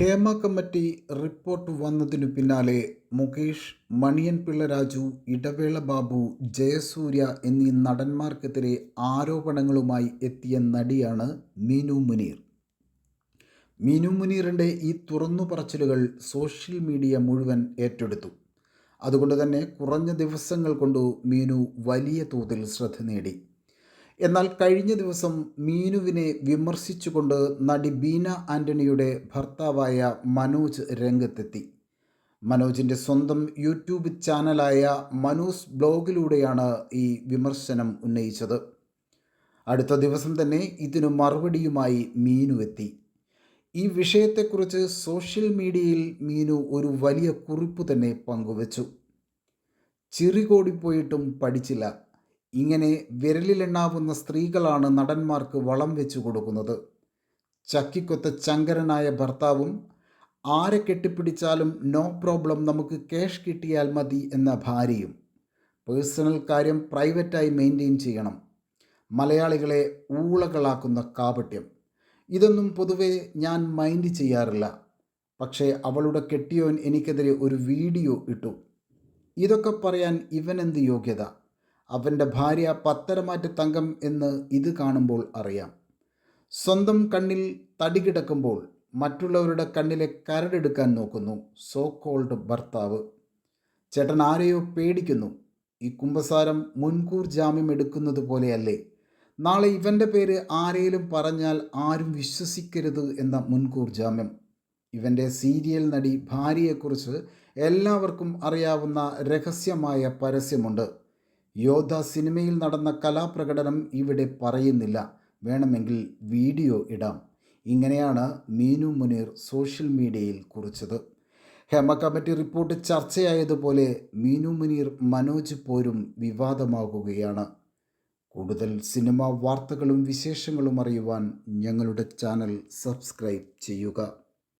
Hema committee report വന്നതിനു പിന്നാലെ മുകേഷ് മണിയൻ പിള്ള രാജു ഇടവേള ബാബു ജയസൂര്യ എന്നീ നടന്മാർക്കെതിരെ ആരോപണങ്ങളുമായി എത്തിയ നടിയാണ് മീനു മുനീർ. മീനു മുനീറിന്റെ ഈ തുറന്നു പറച്ചിലുകൾ സോഷ്യൽ മീഡിയ മുഴുവൻ ഏറ്റെടുത്തു. അതുകൊണ്ട് തന്നെ കുറഞ്ഞ ദിവസങ്ങൾ കൊണ്ട് മീനു വലിയ തോതിൽ ശ്രദ്ധ നേടി. എന്നാൽ കഴിഞ്ഞ ദിവസം മീനുവിനെ വിമർശിച്ചുകൊണ്ട് നടി ബീന ആന്റണിയുടെ ഭർത്താവായ മനോജ് രംഗത്തെത്തി. മനോജിന്റെ സ്വന്തം യൂട്യൂബ് ചാനലായ മനോസ് ബ്ലോഗിലൂടെയാണ് ഈ വിമർശനം ഉന്നയിച്ചത്. അടുത്ത ദിവസം തന്നെ ഇതിനു മറുപടിയുമായി മീനു എത്തി. ഈ വിഷയത്തെക്കുറിച്ച് സോഷ്യൽ മീഡിയയിൽ മീനു ഒരു വലിയ കുറിപ്പ് തന്നെ പങ്കുവച്ചു. ചിറികോടിപ്പോയിട്ടും പഠിച്ചില്ല. ഇങ്ങനെ വിരലിലെണ്ണാവുന്ന സ്ത്രീകളാണ് നടന്മാർക്ക് വളം വെച്ചു കൊടുക്കുന്നത്. ചക്കിക്കൊത്ത ചങ്കരനായ ഭർത്താവും ആരെ കെട്ടിപ്പിടിച്ചാലും നോ പ്രോബ്ലം നമുക്ക് ക്യാഷ് കിട്ടിയാൽ മതി എന്ന ഭാര്യയും പേഴ്സണൽ കാര്യം പ്രൈവറ്റായി മെയിന്റെയിൻ ചെയ്യണം. മലയാളികളെ ഊളകളാക്കുന്ന കാപട്യം. ഇതൊന്നും പൊതുവേ ഞാൻ മൈൻഡ് ചെയ്യാറില്ല. പക്ഷേ അവളുടെ കെട്ടിയോൻ എനിക്കെതിരെ ഒരു വീഡിയോ ഇട്ടു. ഇതൊക്കെ പറയാൻ ഇവനെന്ത് യോഗ്യത? അവന്റെ ഭാര്യ പത്തരമാറ്റ തങ്കം എന്ന് ഇത് കാണുമ്പോൾ അറിയാം. സ്വന്തം കണ്ണിൽ തടി കിടക്കുമ്പോൾ മറ്റുള്ളവരുടെ കണ്ണിലെ കരടെടുക്കാൻ നോക്കുന്നു. സോ കോൾഡ് ഭർത്താവ്. ചേട്ടൻ ആരെയോ പേടിക്കുന്നു. ഈ കുമ്പസാരം മുൻകൂർ ജാമ്യം എടുക്കുന്നത് പോലെയല്ലേ? നാളെ ഇവന്റെ പേര് ആരെയും പറഞ്ഞാൽ ആരും വിശ്വസിക്കരുത് എന്ന മുൻകൂർ ജാമ്യം. ഇവന്റെ സീരിയൽ നടി ഭാര്യയെക്കുറിച്ച് എല്ലാവർക്കും അറിയാവുന്ന രഹസ്യമായ പരസ്യമുണ്ട്. യോധ സിനിമയിൽ നടന്ന കലാപ്രകടനം ഇവിടെ പറയുന്നില്ല. വേണമെങ്കിൽ വീഡിയോ ഇടാം. ഇങ്ങനെയാണ് മീനു മുനീർ സോഷ്യൽ മീഡിയയിൽ കുറിച്ചത്. ഹേമ കമ്മിറ്റി റിപ്പോർട്ട് ചർച്ചയായതുപോലെ മീനു മുനീർ മനോജ് പോരും വിവാദമാകുകയാണ്. കൂടുതൽ സിനിമാ വാർത്തകളും വിശേഷങ്ങളും അറിയുവാൻ ഞങ്ങളുടെ ചാനൽ സബ്സ്ക്രൈബ് ചെയ്യുക.